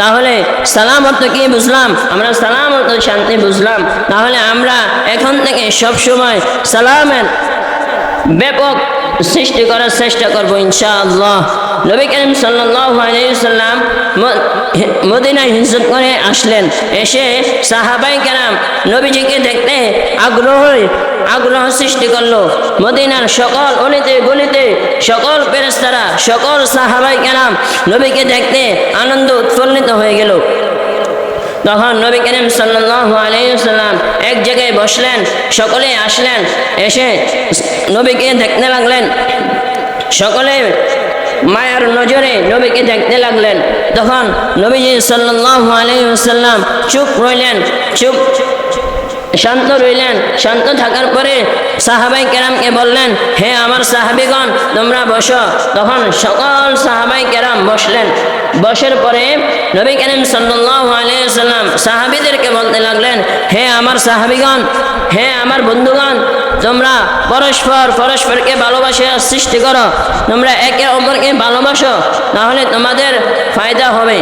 তাহলে সালাম অর্থ কি বুঝলাম? আমরা সালাম অর্থ শান্তি বুঝলাম। তাহলে আমরা এখন থেকে সব সময় সালামের ব্যাপক সৃষ্টি করার চেষ্টা করব ইনশাআল্লাহ। নবী করিম সাল্লাম মদিনায় হিজরত করে আসলেন। এসে সাহাবাই কেরাম নবীজিকে দেখতে আগ্রহ আগ্রহ সৃষ্টি করল। মদিনার সকল অলিতে গলিতে সকল পেরেস্তারা সকল সাহাবাই কেরাম নবীকে দেখতে আনন্দ উৎফুল্লিত হয়ে গেল। তখন নবী করিম আলাইসাল্লাম এক জায়গায় বসলেন, সকলে আসলেন। এসে নবীকে দেখতে লাগলেন। সকলে মায়ার নজরে নবীকে দেখতে লাগলেন। তখন নবীজি সাল্লাহ আলাইসাল্লাম চুপ রইলেন, চুপ, শান্ত রইলেন। শান্ত থাকার পরে সাহাবাই কেরামকে বললেন, হে আমার সাহাবিগণ, তোমরা বসো। তখন সকল সাহাবাই কেরাম বসলেন। বসের পরে নবী করিম সাল্লাহ সাহাবিদেরকে বলতে লাগলেন, হে আমার সাহাবিগণ, হে আমার বন্ধুগণ, তোমরা পরস্পর পরস্পরকে ভালোবাসার সৃষ্টি করো। তোমরা একে অপরকে ভালোবাসো, তাহলে তোমাদের ফায়দা হবে।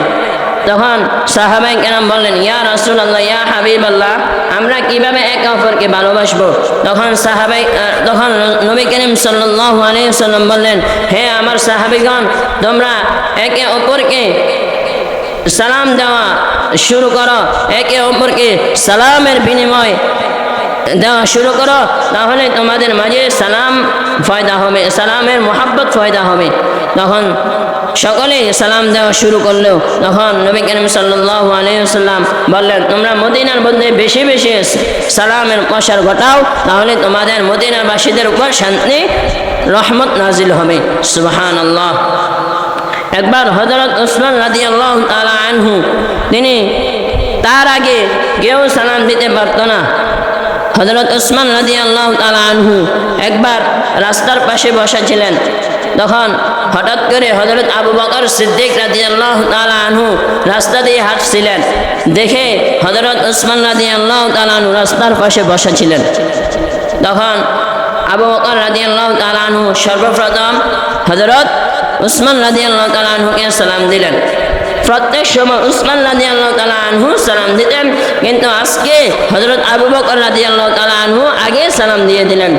তখন সাহাবাই কেরাম বললেন, ইয়া রাসুল আল্লাহ ইয়া হাবিব আল্লাহ আমরা কীভাবে একে অপরকে ভালোবাসবো? তখন সাহাবাই তখন নবী করিম সাল্লাহ আলিয়াল্লাম বললেন, হে আমার সাহাবিগণ, তোমরা একে অপরকে সালাম দেওয়া শুরু করো। একে অপরকে সালামের বিনিময় দেওয়া শুরু করো, তাহলে তোমাদের মাঝে সালাম ফয়দা হবে, সালামের মোহাব্বত ফয়দা হবে। তখন সকলে সালাম দেওয়া শুরু করল। তখন নবী করিম সাল্লাহ আলিয়াল্লাম বললেন, তোমরা মদিনার মধ্যে বেশি বেশি সালামের প্রসার ঘটাও, তাহলে তোমাদের মদিনাবাসীদের উপর শান্তি, রহমত নাজিল হবে। সুবাহান আল্লাহ একবার হজরত ওসমান রাজি আল্লাহ আনহু, তিনি তার আগে কেউ সালাম দিতে পারত না। হজরত ওসমান রাজি আল্লাহ আনহু একবার রাস্তার পাশে বসা ছিলেন তখন হঠাৎ করে হজরত আবু বকর সিদ্দিক রাজি আল্লাহ আনহু রাস্তা দিয়ে হাঁটছিলেন। দেখে হজরত ওসমান রাজি আল্লাহ আনহু রাস্তার পাশে বসা ছিলেন তখন আবু বকর রাজি আল্লাহ আনহু সর্বপ্রথম হজরত উসমান রাজি আল্লাহ আনহুকে সালাম দিলেন। প্রত্যেক সময় উসমান রাজি আল্লাহ তালা আনহু সালাম দিতেন। কিন্তু আজকে হজরত আবু বকর রাজি আল্লাহ তালা আনহু আগে সালাম দিয়ে দিলেন।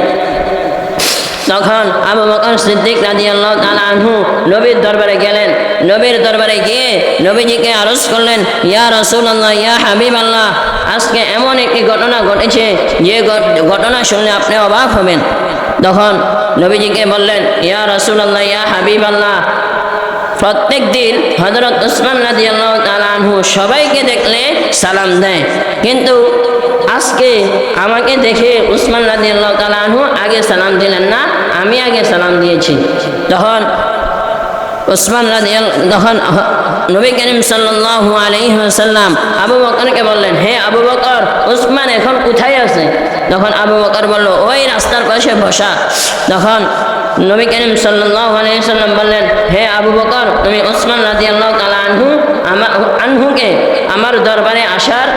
তখন আবু বকর সিদ্দিক রাজি আল্লাহ আনহু নবীর দরবারে গেলেন। নবীর দরবারে গিয়ে নবীজিকে আরজ করলেন, ইয়া রসুল আল্লাহ ইয়া হাবিব আল্লাহ আজকে এমন একটি ঘটনা ঘটেছে, যে ঘটনা শুনলে আপনি অবাক হবেন। তখন নবীজিকে বললেন, ইয়া রসুল আল্লাহ ইয়া হাবিব আল্লাহ প্রত্যেক দিন হজরত উসমান রাজি আল্লাহ সবাইকে দেখলে সালাম দেয়। কিন্তু আজকে আমাকে দেখে উসমান রাজি আল্লাহ তালানহু আগে সালাম দিলেন না, আমি আগে সালাম দিয়েছি। তখন উসমান রাজি তখন নবী করিম সাল্লাহ আলহিহাসাল্লাম আবু বকরকে বললেন, হে আবু বকর, উসমান এখন কোথায় আছে? তখন আবু বকর বলল, ওই রাস্তার পাশে বসা। তখন নবী করিম সাল্লাহ আলহিহাল্লাম বললেন, হে আবু বকর, তুমি উসমান রাজি আল্লাহ তালা আনহু আমার আনহুকে আমার দরবারে আসার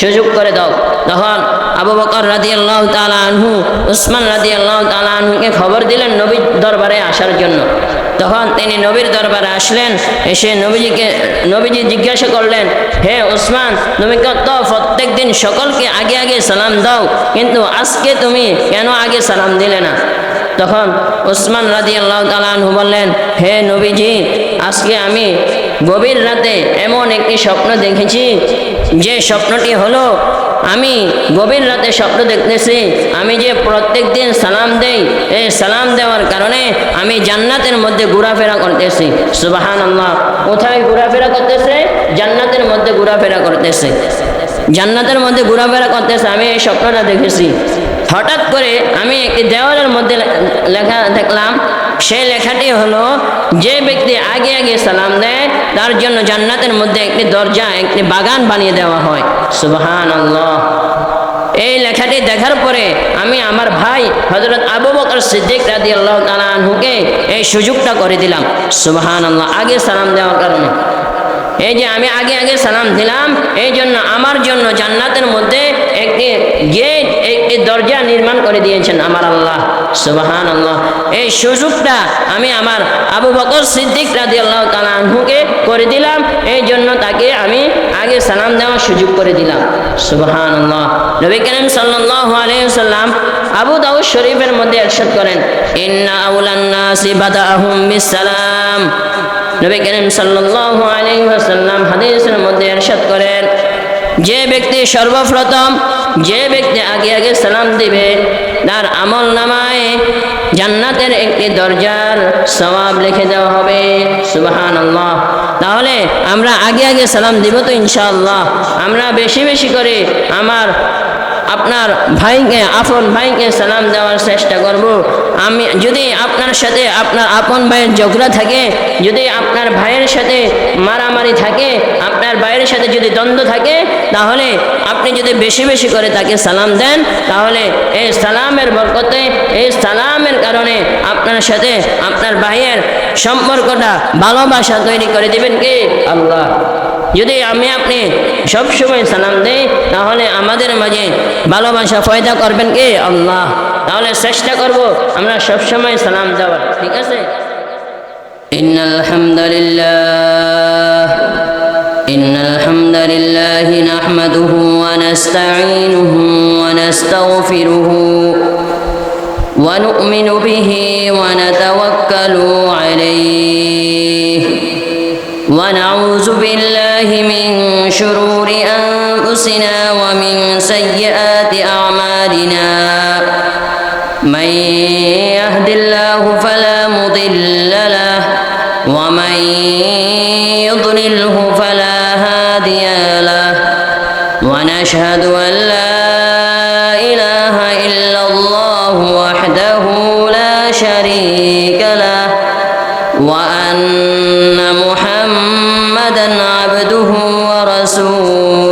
সুযোগ করে দাও। তখন আবু বকর রাজি আল্লাহ তালা আনহু, উসমান রাজি আল্লাহ তালা আনহুকে খবর দিলেন নবীর দরবারে আসার জন্য। তখন তিনি নবীর দরবারে আসলেন। এসে নবীজিকে, নবীজি জিজ্ঞাসা করলেন, হে ওসমান, তুমি কত প্রত্যেক দিন সকলকে আগে আগে সালাম দাও, কিন্তু আজকে তুমি কেন আগে সালাম দিলে না? তখন ওসমান রাজি আল্লাহ তালু বললেন, হে নবীজি, আজকে আমি গভীর রাতে এমন একটি স্বপ্ন দেখেছি, যে স্বপ্নটি হলো, আমি গভীর রাতে স্বপ্ন দেখতেছি, আমি যে প্রত্যেক দিন সালাম দেই, এই সালাম দেওয়ার কারণে আমি জান্নাতের মধ্যে ঘোরাফেরা করতেছি। সুবাহান আল্লাহ কোথায় ঘোরাফেরা করতেছে? জান্নাতের মধ্যে ঘোরাফেরা করতেছে। জান্নাতের মধ্যে ঘোরাফেরা করতেছে, আমি এই স্বপ্নটা দেখেছি। হঠাৎ করে আমি একটি দেওয়ালের মধ্যে লেখা দেখলাম সেই লেখাটি হলো, যে ব্যক্তি আগে আগে সালাম দেয়, তার জন্য জান্নাতের মধ্যে একটি দরজা, একটি বাগান বানিয়ে দেওয়া হয়। সুবাহান এই লেখাটি দেখার পরে আমি আমার ভাই হজরত আবু বকর সিদ্দিক রাজি আল্লাহ তালুকে এই সুযোগটা করে দিলাম। সুবাহান আল্লাহ আগে সালাম দেওয়ার কারণে। এই যে আমি আগে আগে সালাম দিলাম, এই জন্য আমার জন্য জান্নাতের মধ্যে একটি গেট একটি দরজা নির্মাণ করে দিয়েছেন আমার আল্লাহ। সুবাহান আল্লাহ এই সুযোগটা আমি আমার আবু বকর সিদ্দিক রাজি আল্লাহ তালাহুকে করে দিলাম। এই জন্য তাকে আমি আগে সালাম দেওয়ার সুযোগ করে দিলাম। সুবাহান আল্লাহ নবী করিম সাল্লাহ আলাইসাল্লাম আবু দাউদ শরীফের মধ্যে একসাদ করেন, ইন্না আউলান্নাসি বাদাহুম বিসালাম নবী করিম সাল্লাল্লাহু আলাইহি ওয়াসাল্লাম হাদিসের মধ্যে ইরশাদ করেন যে ব্যক্তি সর্বপ্রথম যে ব্যক্তি আগে আগে সালাম দিবে, তার আমল নামায় জান্নাতের একটি দরজার সবাব লিখে দেওয়া হবে। সুবহানাল্লাহ। তাহলে আমরা আগে আগে সালাম দিব তো ইনশাআল্লাহ। আমরা বেশি বেশি করে আমার আপনার ভাইকে, আপন ভাইকে সালাম দেওয়ার চেষ্টা করব। আমি, যদি আপনার সাথে আপনার আপন ভাইয়ের ঝগড়া থাকে, যদি আপনার ভাইয়ের সাথে মারামারি থাকে, আপনার ভাইয়ের সাথে যদি দ্বন্দ্ব থাকে, তাহলে আপনি যদি বেশি বেশি করে তাকে সালাম দেন, তাহলে এই সালামের বরকতে, এই সালামের কারণে আপনার সাথে আপনার ভাইয়ের সম্পর্কটা, ভালোবাসা তৈরি করে দিবেন কি? আল্লাহ। যদি আমি আপনি সব সময় সালাম দেই তাহলে আমাদের মাঝে ভালোবাসা পয়দা করবেন কে আল্লাহ তাহলে চেষ্টা করব আমরা সব সময় সালাম দেওয়ার ঠিক আছে إن الحمد لله إن الحمد لله نحمده ونستعينه ونستغفره ونؤمن به ونتوكل عليه ونعوذ أنفسنا ومن سيئات أعمالنا. من يهد الله فلا مضل له ومن يضلله فلا هادي له. ونشهد أن لا إله إلا الله وحده لا شريك له وأن محمدا عبده ورسوله.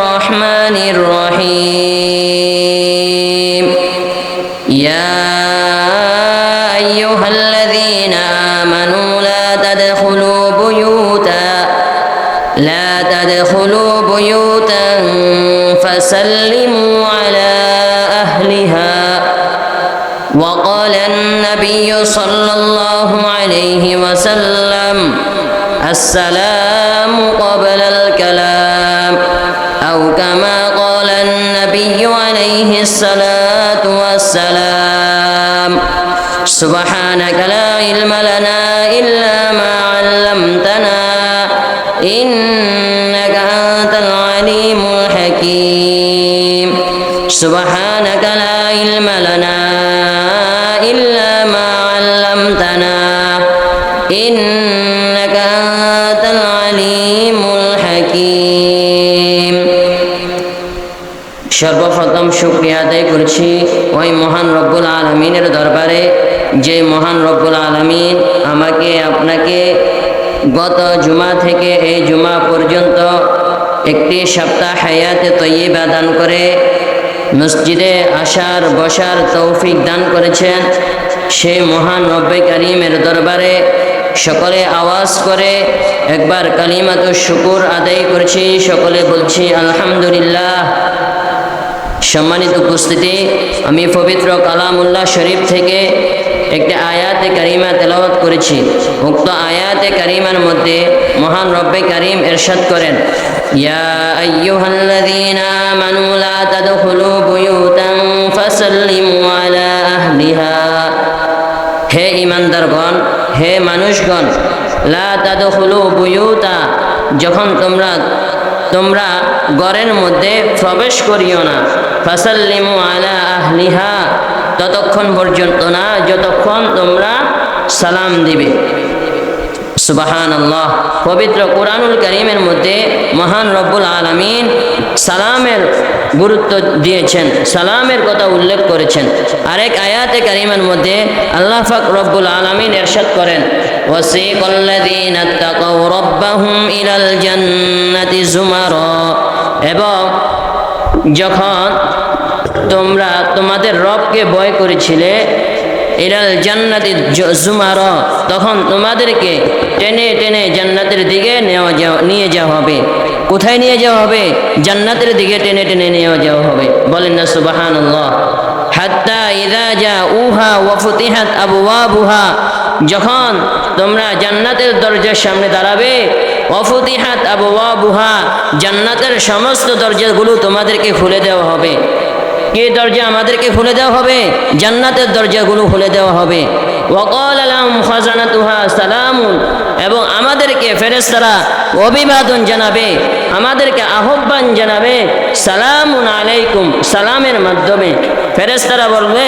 وقال النبي صلى الله عليه وسلم السلام قبل الكلام أو كما قال النبي عليه الصلاة والسلام سبحانك لا علم আলমিনের দরবারে, যে মহান রব্বুল আলমিন আমাকে, আপনাকে গত জুমা থেকে এই জুমা পর্যন্ত একটি সপ্তাহ হায়াতে তৈবা দান করে, মসজিদে আসার, বসার তৌফিক দান করেছেন। সেই মহান রব্বে করিমের দরবারে সকলে আওয়াজ করে একবার কালিমাত শুকুর আদায় করছি। সকলে বলছি, আলহামদুলিল্লাহ। সম্মানিত উপস্থিতি, আমি পবিত্র কালামুল্লাহ শরীফ থেকে একটি আয়াতে কারিমা তেলাওয়াত করেছি। উক্ত আয়াতে কারিমার মধ্যে মহান রব্বে কারিম এরশাদ করেন, ইয়া আইয়ুহাল্লাযীনা আমানু লা হে ইমানদারগণ হে মানুষগণ, লা তাদখুলু বুয়ুতা, যখন তোমরা তোমরা ঘরের মধ্যে প্রবেশ করিও না। ফাসাল্লিমু আলা আহলিহা, ততক্ষণ পর্যন্ত না, যতক্ষণ তোমরা সালাম দিবে। সুবাহান আল্লাহ পবিত্র কোরআনুল করিমের মধ্যে মহান রব্বুল আলমিন সালামের গুরুত্ব দিয়েছেন, সালামের কথা উল্লেখ করেছেন। আরেক আয়াতে করিমের মধ্যে আল্লাহ ফাক রব্বুল আলমিন এরশাদ করেন وسيق الذين اتقوا ربهم إلى الجنة زمرا এবং যখন তোমরা তোমাদের রবকে ভয় করেছিলে ইরাল জান্নাতি জুমার তখন তোমাদেরকে টেনে টেনে জান্নাতের দিকে নেওয়া যাওয়া নিয়ে যাওয়া হবে কোথায় নিয়ে যাওয়া হবে জান্নাতের দিকে টেনে টেনে নিয়ে যাওয়া হবে বলেন না সুবাহান হাত্তা ইদা যা উহা ওয়ফতিহাত আবু বুহা যখন তোমরা জান্নাতের দরজার সামনে দাঁড়াবে অফতিহাত আবু জান্নাতের সমস্ত দরজাগুলো তোমাদেরকে খুলে দেওয়া হবে। কে দরজা আমাদেরকে খুলে দেওয়া হবে? জান্নাতের দরজাগুলো খুলে দেওয়া হবে। ওয়াকাল আলাম খাজানাতুহা সালামুন, এবং আমাদেরকে ফেরেশতারা অভিবাদন জানাবে। আমাদেরকে আহ্বান জানাবে, সালামুন আলাইকুম, সালামের মাধ্যমে। ফেরেশতারা বলবে,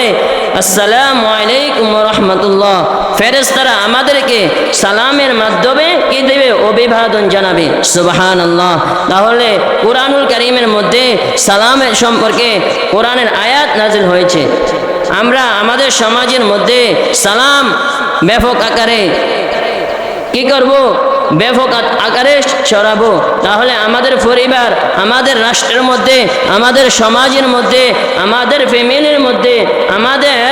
আসসালামু আলাইকুম রহমতুল্লাহ। ফেরেশতারা আমাদেরকে সালামের মাধ্যমে কি দেবে? অভিবাদন জানাবে। সুবাহান আল্লাহ তাহলে কোরআনুল করিমের মধ্যে সালামের সম্পর্কে কোরআনের আয়াত নাজিল হয়েছে। আমরা আমাদের সমাজের মধ্যে সালাম ব্যাপক আকারে কি করব? ব্যাপক আকারে ছড়াবো তাহলে আমাদের পরিবার, আমাদের রাষ্ট্রের মধ্যে, আমাদের সমাজের মধ্যে, আমাদের ফ্যামিলির মধ্যে, আমাদের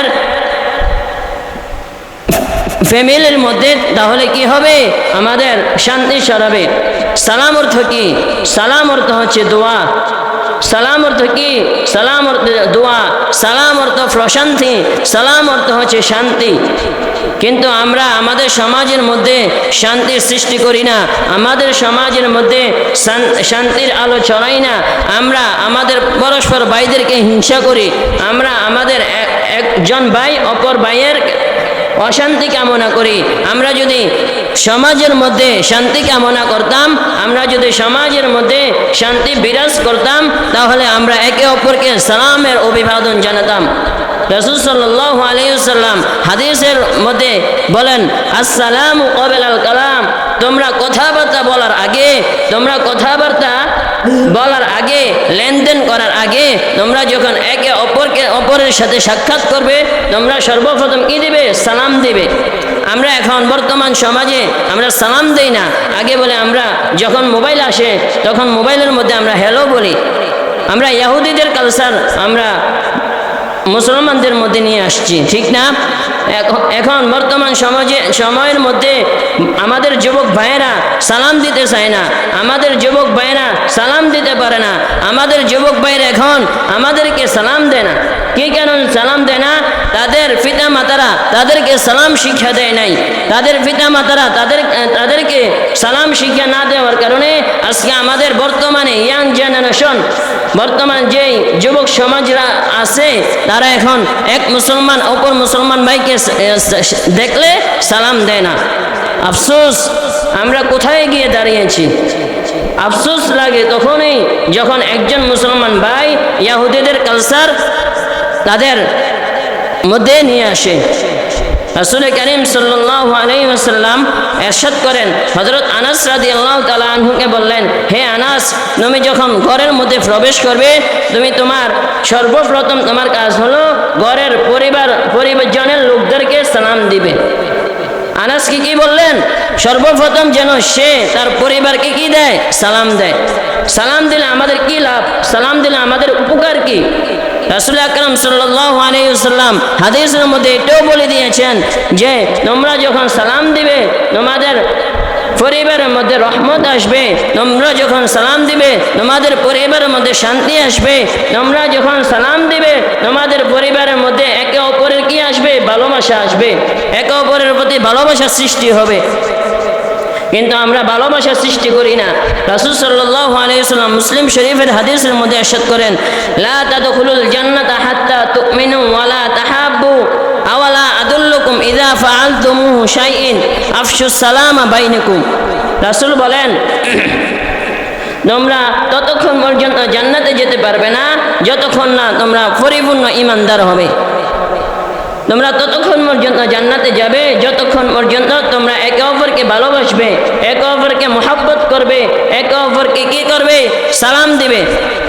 ফ্যামিলির মধ্যে তাহলে কি হবে? আমাদের শান্তি সরাবে। সালাম অর্থ কি সালাম অর্থ হচ্ছে দোয়া। সালাম অর্থ কি? সালাম অর্থ দোয়া সালাম অর্থ প্রশান্তি সালাম অর্থ হচ্ছে শান্তি। কিন্তু আমরা আমাদের সমাজের মধ্যে শান্তির সৃষ্টি করি না, আমাদের সমাজের মধ্যে শান্তির আলো ছড়াই না। আমরা আমাদের পরস্পর ভাইদেরকে হিংসা করি, আমরা আমাদের এক- একজন ভাই অপর ভাইয়ের অশান্তি কামনা করি। আমরা যদি সমাজের মধ্যে শান্তি কামনা করতাম, আমরা যদি সমাজের মধ্যে শান্তি বিরাজ করতাম, তাহলে আমরা একে অপরকে সালামের অভিবাদন জানাতাম। রসুল সাল্লাহ আলাইসাল্লাম হাদিসের মধ্যে বলেন, আসসালাম কবেল আল কালাম তোমরা কথাবার্তা বলার আগে, তোমরা কথাবার্তা বলার আগে, লেনদেন করার আগে তোমরা যখন একে অপরকে, অপরের সাথে সাক্ষাৎ করবে, তোমরা সর্বপ্রথম কি দেবে? সালাম দেবে। আমরা এখন বর্তমান সমাজে আমরা সালাম দেই না। আগে বলে আমরা যখন মোবাইল আসে, তখন মোবাইলের মধ্যে আমরা হ্যালো বলি। আমরা ইয়াহুদিদের কালচার আমরা মুসলমানদের মধ্যে নিয়ে আসছি, ঠিক না? এখন- বর্তমান সমাজে, সময়ের মধ্যে আমাদের যুবক ভাইয়েরা সালাম দিতে চায় না, আমাদের যুবক ভাইয়েরা সালাম দিতে পারে না, আমাদের যুবক ভাইয়েরা এখন আমাদেরকে সালাম দেয় না। কি কারণ সালাম দেয় না? তাদের পিতা মাতারা তাদেরকে সালাম শিক্ষা দেয় নাই। তাদের পিতা মাতারা তাদের, তাদেরকে সালাম শিক্ষা না দেওয়ার কারণে আজকে আমাদের বর্তমানে ইয়াং জেনারেশন, বর্তমান যেই যুবক সমাজরা আছে, তারা এখন এক মুসলমান, অপর মুসলমান ভাইকে স- দেখলে সালাম দেয় না। আফসোস, আমরা কোথায় গিয়ে দাঁড়িয়েছি? আফসোস লাগে তখনই যখন একজন মুসলমান ভাই ইয়াহুদিদের কালচার তাদের মধ্যে নিয়ে আসে। রাসুল করিম সাল্লাহ আলাইসাল্লাম এরশাদ করেন। হজরত আনাস রাদি আল্লাহ তালা আনহুকে বললেন, হে আনাস, তুমি যখন ঘরের মধ্যে প্রবেশ করবে, তুমি তোমার সর্বপ্রথম তোমার কাজ হলো ঘরের পরিবার, পরিবারজনের লোকদেরকে সালাম দিবে। আনাস কি কি বললেন? সর্বপ্রথম যেন সে তার পরিবারকে কি দেয়? সালাম দেয়। সালাম দিলে আমাদের কি লাভ? সালাম দিলে আমাদের উপকার কি? রাসুল আকরম সাল্লাহ হাদিসের মধ্যে এটাও বলে দিয়েছেন যে, তোমরা যখন সালাম দিবে, তোমাদের পরিবারের মধ্যে রহমত আসবে। তোমরা যখন সালাম দিবে, তোমাদের পরিবারের মধ্যে শান্তি আসবে। তোমরা যখন সালাম দিবে, তোমাদের পরিবারের মধ্যে একে অপরের ভালোবাসা আসবে, একে অপরের প্রতি ভালোবাসা সৃষ্টি হবে। কিন্তু আমরা ভালোবাসা সৃষ্টি করি না। রাসুল সাল্লাহ আলাইসাল্লাম মুসলিম শরীফের হাদিসের মধ্যে আশাদ করেন, লা তুমিনু ওয়ালা তাহাব্বু আওয়ালা ইদা বলেন, তোমরা ততক্ষণ পর্যন্ত জান্নাতে যেতে পারবে না, যতক্ষণ না তোমরা পরিপূর্ণ ইমানদার হবে। তোমরা ততক্ষণ পর্যন্ত জান্নাতে যাবে, যতক্ষণ পর্যন্ত তোমরা একে অপরকে ভালোবাসবে, একে অপরকে মোহাব্বত করবে, একে অপরকে কি করবে? সালাম দিবে।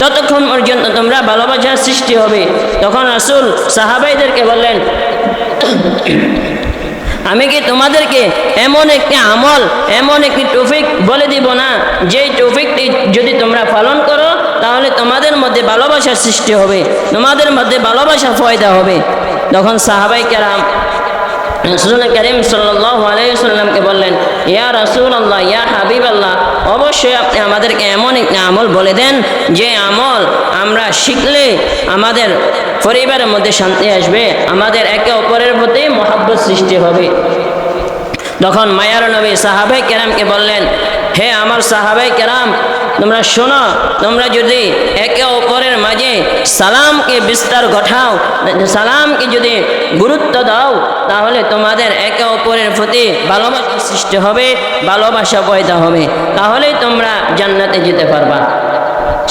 ততক্ষণ পর্যন্ত তোমরা ভালোবাসার সৃষ্টি হবে। তখন আসুল সাহাবাইদেরকে বললেন, আমি কি তোমাদেরকে এমন একটি আমল, এমন একটি টপিক বলে দিব না? যেই টপিকটি যদি তোমরা পালন করো, তাহলে তোমাদের মধ্যে ভালোবাসার সৃষ্টি হবে, তোমাদের মধ্যে ভালোবাসা ফয়দা হবে। তখন সাহাবাই কেরাম, রসুল করিম আলাইসাল্লামকে বললেন, ইয়া রসুল আল্লাহ ইয়া হাবিব আল্লাহ অবশ্যই আপনি আমাদেরকে এমন একটি আমল বলে দেন, যে আমল আমরা শিখলে আমাদের পরিবারের মধ্যে শান্তি আসবে, আমাদের একে অপরের প্রতি মহাব্বত সৃষ্টি হবে। তখন মায়ার নবী সাহাবে কেরামকে বললেন হে আমার সাহাবাই কেরাম, তোমরা শোনো, তোমরা যদি একে অপরের মাঝে সালামকে বিস্তার ঘটাও, সালামকে যদি গুরুত্ব দাও, তাহলে তোমাদের একে অপরের প্রতি ভালোবাসা সৃষ্টি হবে, ভালোবাসা পয়দা হবে। তাহলেই তোমরা জান্নাতে যেতে পারবা।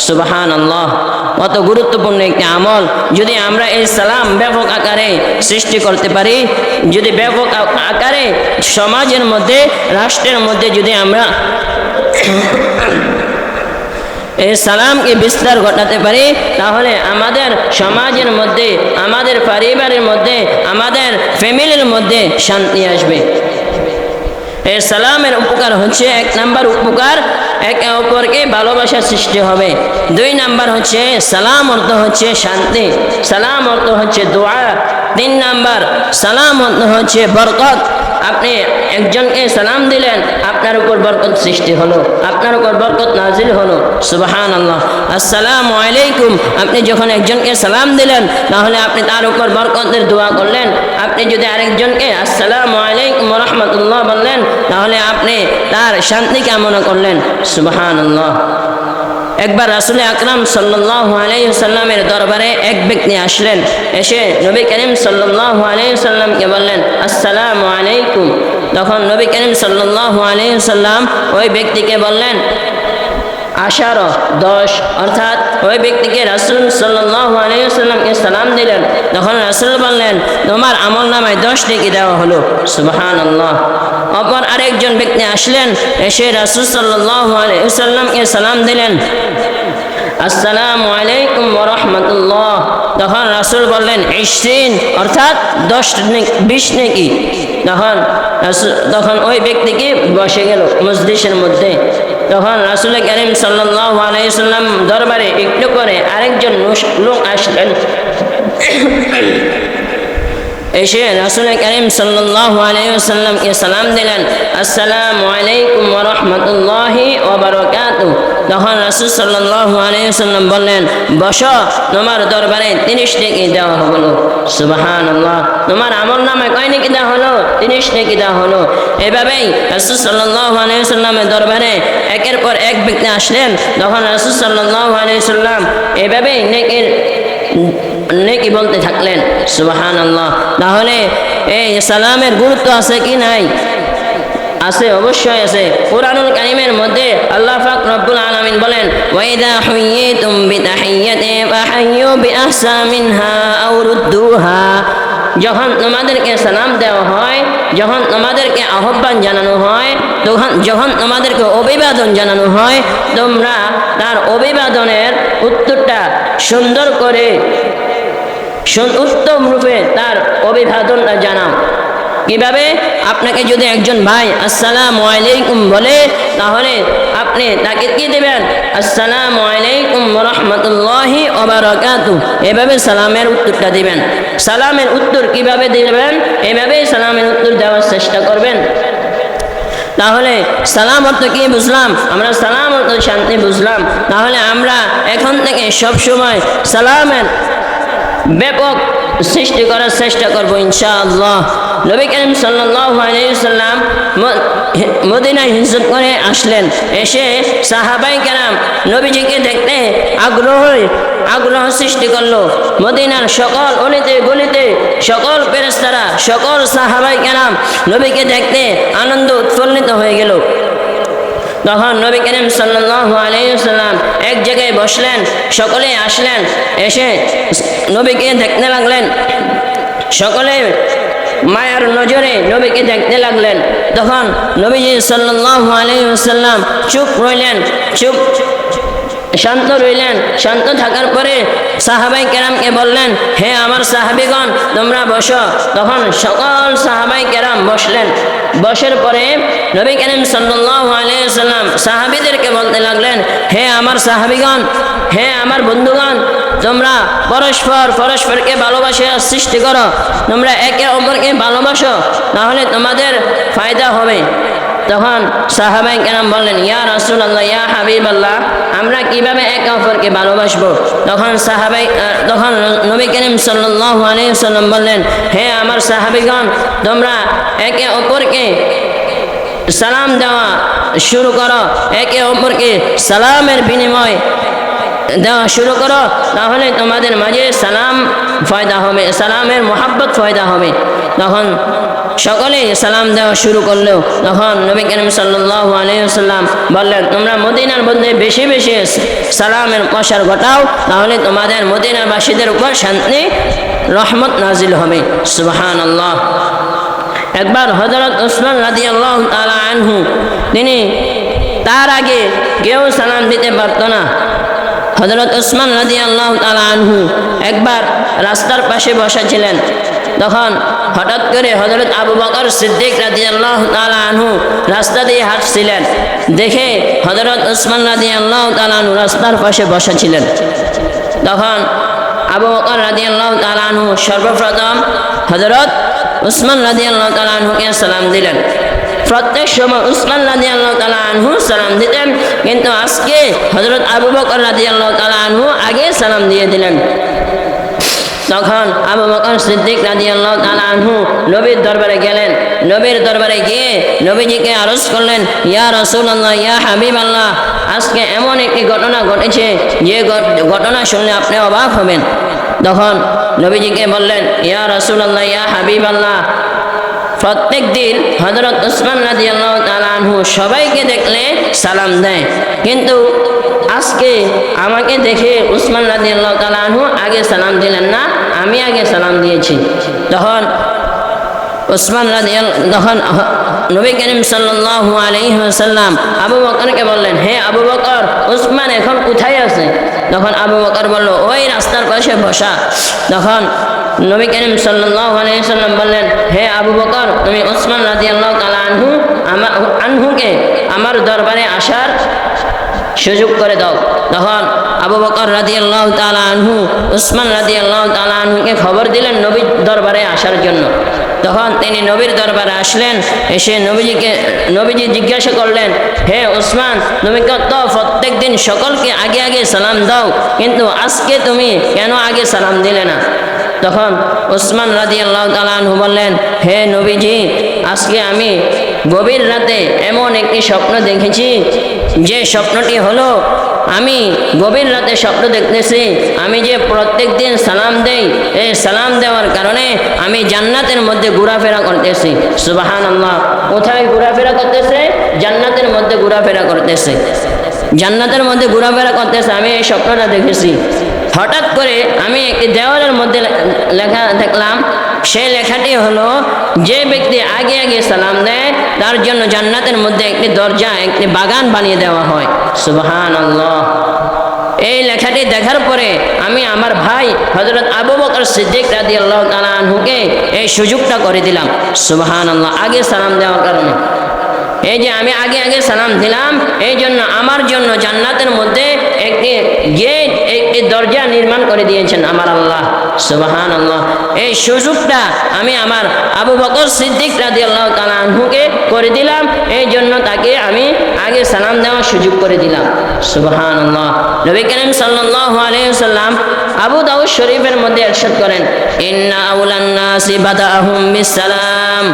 সুবাহান আল্লাহ কত গুরুত্বপূর্ণ একটি আমল। যদি আমরা এই সালাম ব্যাপক আকারে সৃষ্টি করতে পারি, যদি ব্যাপক আকারে সমাজের মধ্যে, রাষ্ট্রের মধ্যে যদি আমরা এই সালামকে বিস্তার ঘটাতে পারি, তাহলে আমাদের সমাজের মধ্যে, আমাদের পরিবারের মধ্যে, আমাদের ফ্যামিলির মধ্যে শান্তি আসবে। এই সালামের উপকার হচ্ছে এক নাম্বার উপকার, একে অপরকে ভালোবাসা সৃষ্টি হবে। দুই নাম্বার হচ্ছে সালাম অর্থ হচ্ছে শান্তি, সালাম অর্থ হচ্ছে দোয়া। তিন নাম্বার, সালাম অর্থ হচ্ছে বরকত। আপনি একজনকে সালাম দিলেন, আপনার উপর বরকত সৃষ্টি হলো, আপনার উপর বরকত নাজিল হলো। সুবাহান আল্লাহ আসসালামু আলাইকুম। আপনি যখন একজনকে সালাম দিলেন, তাহলে আপনি তার উপর বরকতের দোয়া করলেন। আপনি যদি আরেকজনকে আসসালামু আলাইকুম রহমতুল্লাহ বললেন, তাহলে আপনি তার শান্তি কামনা করলেন। সুবাহান একবার রাসুল আকরাম সাল্লাহ আলাইসাল্লামের দরবারে এক ব্যক্তি আসলেন, এসে নবী করিম সাল্লাহ বললেন, আসসালামু আলাইকুম। তখন নবী করিম সাল্লাহ আলাইসাল্লাম ওই ব্যক্তিকে বললেন আশারো দশ, অর্থাৎ ওই ব্যক্তিকে রাসুল আলাইসাল্লামকে সালাম দিলেন। তখন রাসুল বললেন, তোমার আমল নামায় দশ নেকি দেওয়া হলো? সুবাহান আল্লাহ অপর আরেকজন ব্যক্তি আসলেন, এসে রাসুল সাল্লাহ আলাইসাল্লামকে সালাম দিলেন। আসসালামু আলাইকুম রহমতুল্লাহ। তখন রাসুল বললেন ইসরিন অর্থাৎ দশ বিশ নেকি? তখন তখন ওই ব্যক্তিকে বসে গেল মসজিদের মধ্যে। তখন রাসুল করিম আলাইসাল্লাম দরবারে একটু করে আরেকজন লোক আসলেন। এসে রাসুল করিম সাল্লাহ আলাইসাল্লামকে সালাম দিলেন, আসসালামু আলাইকুম রহমতুল্লাহি ওবরকাত তখন রাসুল সাল্লাহ আলাইসাল্লাম বললেন, বস, তোমার দরবারে তিরিশ টেকি দেওয়া হলো? সুবাহান তোমার আমল নামে কয় নাকি দেওয়া হলো? তিরিশ টেকি দেওয়া হলো? এভাবেই রাসুল সাল্লাহ আলাইসাল্লামের দরবারে একের পর এক ব্যক্তি আসলেন। তখন রাসুল সাল্লাহ আলাইসাল্লাম এভাবেই নেকির নেকি বলতে থাকলেন সুবাহান আল্লাহ তাহলে এই সালামের গুরুত্ব আছে কি নাই? আছে, অবশ্যই আছে। কোরআনুল কারিমের মধ্যে আল্লাহ পাক রব্বুল আলামিন বলেন, ওয়াইদা হুইয়িতুম বিতাহিয়াতি ফাহাইয়ু বিআহসা মিনহা আও রুদ্দুহা। যখন তোমাদেরকে সালাম দেওয়া হয়, যখন তোমাদেরকে আহ্বান জানানো হয়, তখন যখন তোমাদেরকে অভিবাদন জানানো হয়, তোমরা তার অভিবাদনের উত্তরটা সুন্দর করে উত্তম রূপে তার অভিবাদনটা জানাও। কীভাবে? আপনাকে যদি একজন ভাই আসসালাম আলাইকুম বলে, তাহলে আপনি তাকে কি দেবেন? আসসালাম আলাইকুম রহমতুল্লাহি ওবারাকাতু এভাবে সালামের উত্তরটা দিবেন। সালামের উত্তর কীভাবে দিবেন? এভাবেই সালামের উত্তর দেওয়ার চেষ্টা করবেন। তাহলে সালাম অর্থ কি বুঝলাম? আমরা সালাম অর্থ শান্তি বুঝলাম। তাহলে আমরা এখন থেকে সব সময় সালামের ব্যাপক সৃষ্টি করার চেষ্টা করব ইনশাআল্লাহ। নবী করিম আলাইসাল্লাম মদিনায় হিজরত করে আসলেন। এসে সাহাবাই কেরাম নবীজিকে দেখতে আগ্রহ আগ্রহ সৃষ্টি করল। মদিনার সকল অলিতে গলিতে সকল পেরেস্তারা সকল সাহাবাই কেরাম নবীকে দেখতে আনন্দ উৎফুল্লিত হয়ে গেল। তখন নবী করিম আলাইসাল্লাম এক জায়গায় বসলেন, সকলে আসলেন। এসে নবীকে দেখতে লাগলেন। সকলে মায়ার নজরে নবীকে দেখতে লাগলেন। তখন নবীজি সাল্লাহ আলাইহি ওয়াসাল্লাম চুপ রইলেন চুপ শান্ত রইলেন, শান্ত থাকার পরে সাহাবাই কেরামকে বললেন, হে আমার সাহাবিগণ, তোমরা বসো। তখন সকল সাহাবাই কেরাম বসলেন। বসের পরে নবী করিম সাল্লাম সাহাবিদেরকে বলতে লাগলেন, হে আমার সাহাবিগণ, হে আমার বন্ধুগণ, তোমরা পরস্পর পরস্পরকে ভালোবাসে সৃষ্টি করো। তোমরা একে অপরকে ভালোবাসো, তাহলে তোমাদের ফায়দা হবে। তখন সাহাবাই কেরাম বললেন, ইয়া রসুল আল্লাহ ইয়া হাবিব আল্লাহ আমরা কীভাবে একে অপরকে ভালোবাসবো? তখন সাহাবাই তখন নবী করিম সাল্লাম বললেন, হে আমার সাহাবিগণ, তোমরা একে অপরকে সালাম দেওয়া শুরু করো। একে অপরকে সালামের বিনিময় দেওয়া শুরু করো, তাহলে তোমাদের মাঝে সালাম ফয়দা হবে, সালামের মোহাব্বত ফয়দা হবে। তখন সকলে সালাম দেওয়া শুরু করলেও তখন নবী করিম সাল্লাহ আলাইসাল্লাম বললেন, তোমরা মদিনার মধ্যে বেশি বেশি সালামের প্রসার ঘটাও, তাহলে তোমাদের মদিনাবাসীদের উপর শান্তি, রহমত নাজিল হবে। সুবহান আল্লাহ একবার হজরত ওসমান রাজি আল্লাহ আনহু, তিনি তার আগে কেউ সালাম দিতে পারত না। হজরত ওসমান রাজি আল্লাহ আনহু একবার রাস্তার পাশে বসা ছিলেন তখন হঠাৎ করে হজরত আবু বকর সিদ্দিক রাজি আল্লাহ আনহু রাস্তা দিয়ে হাঁটছিলেন। দেখে হজরত ওসমান রাজি আল্লাহ তালা আনহু রাস্তার পাশে বসা ছিলেন তখন আবু বকর রাজি আল্লাহ আনহু সর্বপ্রথম হজরত উসমান রাজি আল্লাহ আনহুকে সালাম দিলেন। প্রত্যেক সময় উসমান রাজি আল্লাহ তালা আনহু সালাম দিতেন। কিন্তু আজকে হজরত আবু বকর রাজি আল্লাহ তালা আনহু আগে সালাম দিয়ে দিলেন। তখন আবু বকর সিদ্দিক রাজি আল্লাহ তালা আনহু নবীর দরবারে গেলেন। নবীর দরবারে গিয়ে নবীজিকে আরজ করলেন, ইয়া রসুল আল্লাহ ইয়া হাবিব আল্লাহ আজকে এমন একটি ঘটনা ঘটেছে, যে ঘটনা শুনলে আপনি অবাক হবেন। তখন নবীজিকে বললেন, ইয়া রসুল আল্লাহ ইয়া হাবিব আল্লাহ প্রত্যেক দিন হজরত উসমান রাজি আল্লাহ তালানহু সবাইকে দেখলে সালাম দেয়। কিন্তু আজকে আমাকে দেখে উসমান রাজি আল্লাহ তালানহু আগে সালাম দিলেন না, আমি আগে সালাম দিয়েছি। তখন উসমান রাজি তখন হ- নবী করিম সাল্লাল্লাহু আলাইহি ওয়াসাল্লাম আবু বকরকে বললেন, হে আবু বকর, উসমান এখন কোথায় আছে? তখন আবু বকর বলল, ওই রাস্তার পাশে বসা। তখন নবী করিম সাল্লাল্লাহু আলাইহি ওয়াসাল্লাম বললেন, হে আবু বকর, তুমি উসমান রাদিয়াল্লাহু তাআলা আনহু আমার আনহুকে আমার দরবারে আসার সুযোগ করে দাও। তখন আবু বকর রাজি আল্লাহ তালা আনহু, উসমান রাজি আল্লাহ তালা আনহুকে খবর দিলেন নবীর দরবারে আসার জন্য। তখন তিনি নবীর দরবারে আসলেন, এসে নবীজিকে, নবীজি জিজ্ঞাসা করলেন, হে উসমান, তুমি কত প্রত্যেক দিন সকলকে আগে আগে সালাম দাও, কিন্তু আজকে তুমি কেন আগে সালাম দিলে না? তখন ওসমান রাজি আল্লাহ তালু বললেন, হে নবীজি, আজকে আমি গভীর রাতে এমন একটি স্বপ্ন দেখেছি, যে স্বপ্নটি হলো, আমি গভীর রাতে স্বপ্ন দেখতেছি, আমি যে প্রত্যেক দিন সালাম দেই, এই সালাম দেওয়ার কারণে আমি জান্নাতের মধ্যে ঘোরাফেরা করতেছি। সুবাহান আল্লাহ কোথায় ঘোরাফেরা করতেছে? জান্নাতের মধ্যে ঘোরাফেরা করতেছে। জান্নাতের মধ্যে ঘোরাফেরা করতেছে, আমি এই স্বপ্নটা দেখেছি। হঠাৎ করে আমি একটি দেওয়ালের মধ্যে লেখা দেখলাম সেই লেখাটি হলো, যে ব্যক্তি আগে আগে সালাম দেয়, তার জন্য জান্নাতের মধ্যে একটি দরজা, একটি বাগান বানিয়ে দেওয়া হয়। সুবহান এই লেখাটি দেখার পরে আমি আমার ভাই হজরত আবু বকর সিদ্দিক রাদি আল্লাহ তালাহুকে এই সুযোগটা করে দিলাম। সুবহান আল্লাহ আগে সালাম দেওয়ার কারণে। এই যে আমি আগে আগে সালাম দিলাম, এই জন্য আমার জন্য জান্নাতের মধ্যে একটি গেট একটি দরজা নির্মাণ করে দিয়েছেন আমার আল্লাহ। সুবাহান আল্লাহ এই সুযোগটা আমি আমার আবু বকর সিদ্দিক রাজি আল্লাহ তালাহুকে করে দিলাম। এই জন্য তাকে আমি আগে সালাম দেওয়ার সুযোগ করে দিলাম। সুবাহান আল্লাহ নবী করিম সাল্লাহ আলাইসাল্লাম আবু দাউদ শরীফের মধ্যে এরশাদ করেন, ইন্না আউলান্নাসি বাদাহুম বিসালাম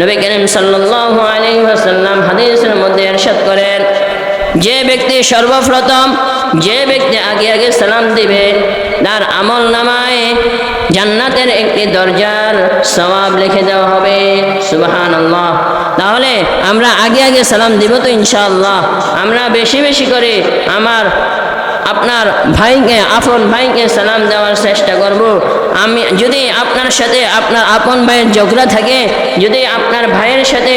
নবী করিম সাল্লাল্লাহু আলাইহি ওয়াসাল্লাম হাদিসের মধ্যে ইরশাদ করেন যে ব্যক্তি সর্বপ্রথম, যে ব্যক্তি আগে আগে সালাম দিবে, তার আমল নামায় জান্নাতের একটি দরজার সবাব লিখে দেওয়া হবে। সুবাহান আল্লাহ তাহলে আমরা আগে আগে সালাম দিব তো ইনশাআল্লাহ। আমরা বেশি বেশি করে আমার আপনার ভাইকে, আপন ভাইকে সালাম দেওয়ার চেষ্টা করব। আমি যদি আপনার সাথে আপনার আপন ভাইয়ের ঝগড়া থাকে, যদি আপনার ভাইয়ের সাথে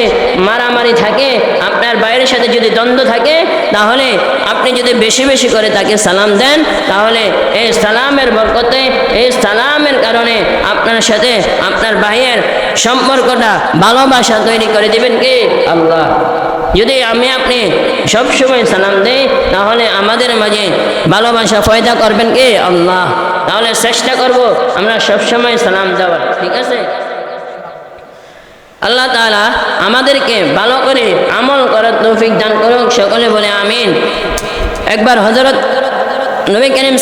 মারামারি থাকে, আপনার ভাইয়ের সাথে যদি দ্বন্দ্ব থাকে, তাহলে আপনি যদি বেশি বেশি করে তাকে সালাম দেন, তাহলে এই সালামের বরকতে, এই সালামের কারণে আপনার সাথে আপনার ভাইয়ের সম্পর্কটা, ভালোবাসা তৈরি করে দেবেন কি? আল্লাহ। যদি আমি আপনি সবসময় সালাম দেই, তাহলে আমাদের মাঝে ভালোবাসা ফয়দা করবেন কে? আল্লাহ। তাহলে চেষ্টা করব আমরা সবসময় সালাম দেওয়ার, ঠিক আছে? আল্লাহ তাআলা আমাদেরকে ভালো করে আমল করার তৌফিক দান করুক সকলে বলে আমিন। একবার হজরত নবী করিম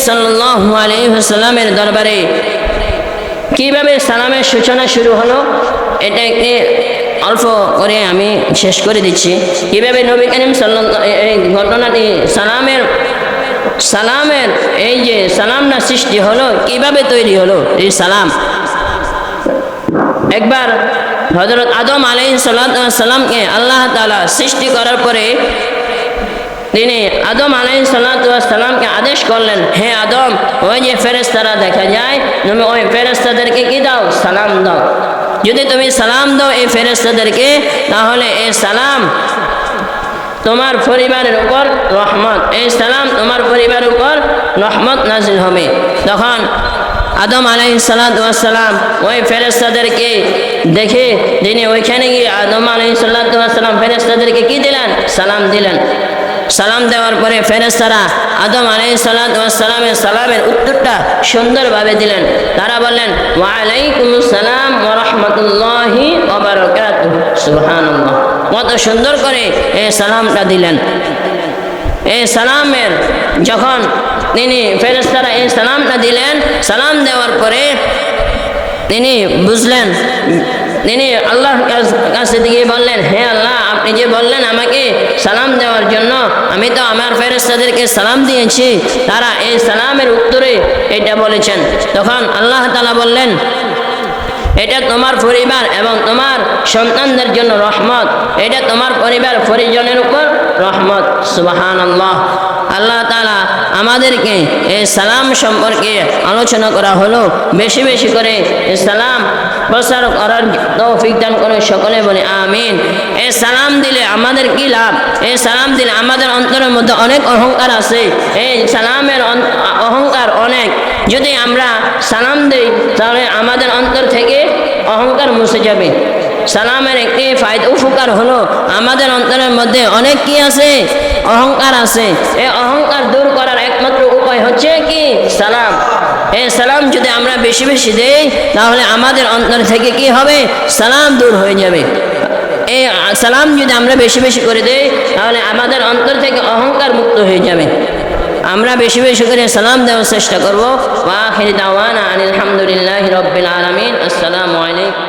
আলাইহি দরবারে কীভাবে সালামের সূচনা শুরু হলো, এটা একটি অল্প করে আমি শেষ করে দিচ্ছি। কীভাবে নবী করিম এই ঘটনাটি সালামের সালামের, এই যে সালাম না সৃষ্টি হলো, কীভাবে তৈরি হলো? এই সালাম। একবার হজরত আদম আলাই সালামকে আল্লাহ তালা সৃষ্টি করার পরে তিনি আদম আলাই সালামকে আদেশ করলেন, হে আদম, ওই যে ফেরেস্তারা দেখা যায়, তুমি ওই ফেরেস্তাদেরকে কি দাও? সালাম দাও। যদি তুমি সালাম দাও এই ফেরেস্তাদেরকে তাহলে এই সালাম তোমার পরিবারের উপর রহমত, এই সালাম তোমার পরিবারের উপর রহমত নাজিল হবে। তখন আদম আলাই সালাম ওই ফেরেস্তাদেরকে দেখে তিনি ওইখানে গিয়ে আদম আলাই সাল্লাম ফেরেস্তাদেরকে কি দিলেন? সালাম দিলেন। সালাম দেওয়ার পরে ফেরেস্তারা আদম আলাই সালামের সালামের উত্তরটা সুন্দরভাবে দিলেন। তারা বললেন ওয়ালাইকুম সালাম ওরহমতুল্লাহি সুবহানাল্লাহ। কত সুন্দর করে এই সালামটা দিলেন। এই সালামের যখন তিনি ফেরেস্তারা এই সালামটা দিলেন, সালাম দেওয়ার পরে তিনি বুঝলেন তিনি আল্লাহর কাছে দিয়ে বললেন, হে আল্লাহ, আপনি যে বললেন আমাকে সালাম দেওয়ার জন্য, আমি তো আমার ফেরেস্তাদেরকে সালাম দিয়েছি। তারা এই সালামের উত্তরে এটা বলেছেন। তখন আল্লাহ তালা বললেন, এটা তোমার পরিবার এবং তোমার সন্তানদের জন্য রহমত। এটা তোমার পরিবার পরিজনের উপর রহমত। সুবাহান আল্লাহ আল্লাহ তালা আমাদেরকে এই সালাম সম্পর্কে আলোচনা করা হলো। বেশি বেশি করে এই সালাম প্রচার করার তৌফিক দান করে সকলে বলে আমিন। এ সালাম দিলে আমাদের কি লাভ? এই সালাম দিলে আমাদের অন্তরের মধ্যে অনেক অহংকার আছে। এই সালামের অহংকার অনেক। যদি আমরা সালাম দিই, তাহলে আমাদের অন্তর থেকে অহংকার মুছে যাবে। সালামের একটি ফায়দা, উপকার হলো আমাদের অন্তরের মধ্যে অনেক কি আছে? অহংকার আছে। এই অহংকার দূর করার একমাত্র উপায় হচ্ছে কি? সালাম। এই সালাম যদি আমরা বেশি বেশি দেই, তাহলে আমাদের অন্তর থেকে কি হবে? সালাম দূর হয়ে যাবে। এই সালাম যদি আমরা বেশি বেশি করে দেই, তাহলে আমাদের অন্তর থেকে অহংকার মুক্ত হয়ে যাবে। আমরা বেশি বেশি করে সালাম দেওয়ার চেষ্টা করব। আলহামদুলিল্লাহ রবিল আলমিন। আসসালামু আলাইকুম।